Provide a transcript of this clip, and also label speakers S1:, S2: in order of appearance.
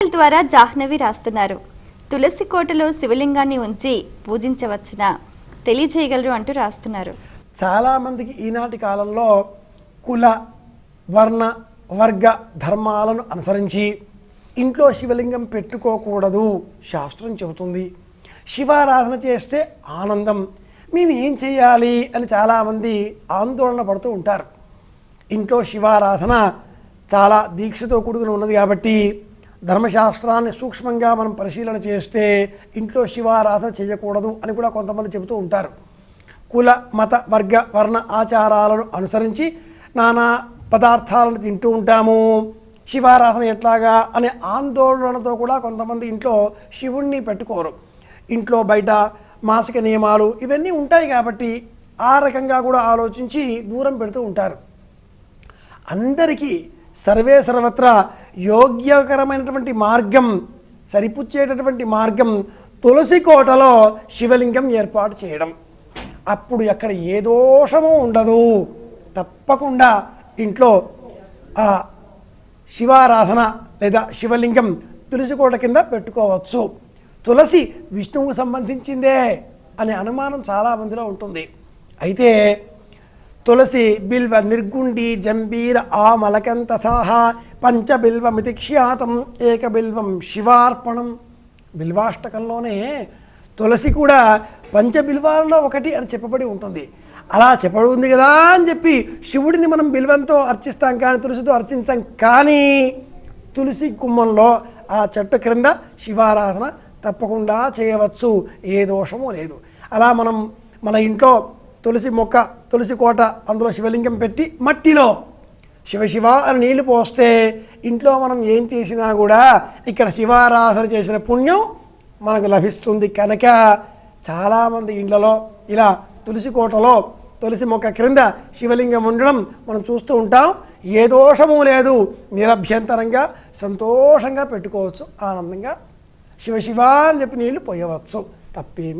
S1: ద్వారా జాహ్నవి రాస్తున్నారు. తులసి కోటలో శివలింగాన్ని ఉంచి పూజించవచ్చున తెలియజేయగలరు అంటూ రాస్తున్నారు.
S2: చాలామందికి ఈనాటి కాలంలో కుల వర్ణ వర్గ ధర్మాలను అనుసరించి ఇంట్లో శివలింగం పెట్టుకోకూడదు శాస్త్రం చెబుతుంది. శివారాధన చేస్తే ఆనందం. మేము ఏం చేయాలి అని చాలామంది ఆందోళన పడుతూ ఉంటారు. ఇంట్లో శివారాధన చాలా దీక్షతో కూడుకుని ఉన్నది కాబట్టి ధర్మశాస్త్రాన్ని సూక్ష్మంగా మనం పరిశీలన చేస్తే ఇంట్లో శివారాధన చేయకూడదు అని కూడా కొంతమంది చెబుతూ ఉంటారు. కుల మత వర్గ వర్ణ ఆచారాలను అనుసరించి నానా పదార్థాలను తింటూ ఉంటాము. శివారాధన ఎట్లాగా అనే ఆందోళనతో కూడా కొంతమంది ఇంట్లో శివుణ్ణి పెట్టుకోరు. ఇంట్లో బయట మాసిక నియమాలు ఇవన్నీ ఉంటాయి కాబట్టి ఆ రకంగా కూడా ఆలోచించి దూరం పెడుతూ ఉంటారు. అందరికీ సర్వే సర్వత్రా యోగ్యకరమైనటువంటి మార్గం సరిపుచ్చేటటువంటి మార్గం తులసి కోటలో శివలింగం ఏర్పాటు చేయడం. అప్పుడు ఎక్కడ ఏ దోషము ఉండదు. తప్పకుండా ఇంట్లో ఆ శివారాధన లేదా శివలింగం తులసి కోట కింద పెట్టుకోవచ్చు. తులసి విష్ణువుకు సంబంధించిందే అనే అనుమానం చాలామందిలో ఉంటుంది. అయితే తులసి బిల్వ నిర్గుండి జంబీర ఆమలకం తథాహ పంచబిల్వమితి ఖ్యాతం ఏకబిల్వం శివార్పణం. బిల్వాష్టకంలోనే తులసి కూడా పంచబిల్వాలలో ఒకటి అని చెప్పబడి ఉంటుంది. అలా చెప్పబడి ఉంది కదా అని చెప్పి శివుడిని మనం బిల్వంతో అర్చిస్తాం కానీ తులసితో అర్చించాం కానీ తులసి కుమ్మంలో ఆ చెట్టు క్రింద శివారాధన తప్పకుండా చేయవచ్చు. ఏ దోషము లేదు. అలా మనం మన ఇంట్లో తులసి మొక్క తులసి కోట అందులో శివలింగం పెట్టి మట్టిలో శివ శివ అని నీళ్ళు పోస్తే ఇంట్లో మనం ఏం చేసినా కూడా ఇక్కడ శివారాధన చేసిన పుణ్యం మనకు లభిస్తుంది కనుక చాలామంది ఇండ్లలో ఇలా తులసి కోటలో తులసి మొక్క క్రింద శివలింగం ఉండడం మనం చూస్తూ ఉంటాం. ఏ దోషము లేదు. నిరభ్యంతరంగా సంతోషంగా పెట్టుకోవచ్చు ఆనందంగా. శివ శివ అని చెప్పి నీళ్ళు పోయవచ్చు. తప్పేమి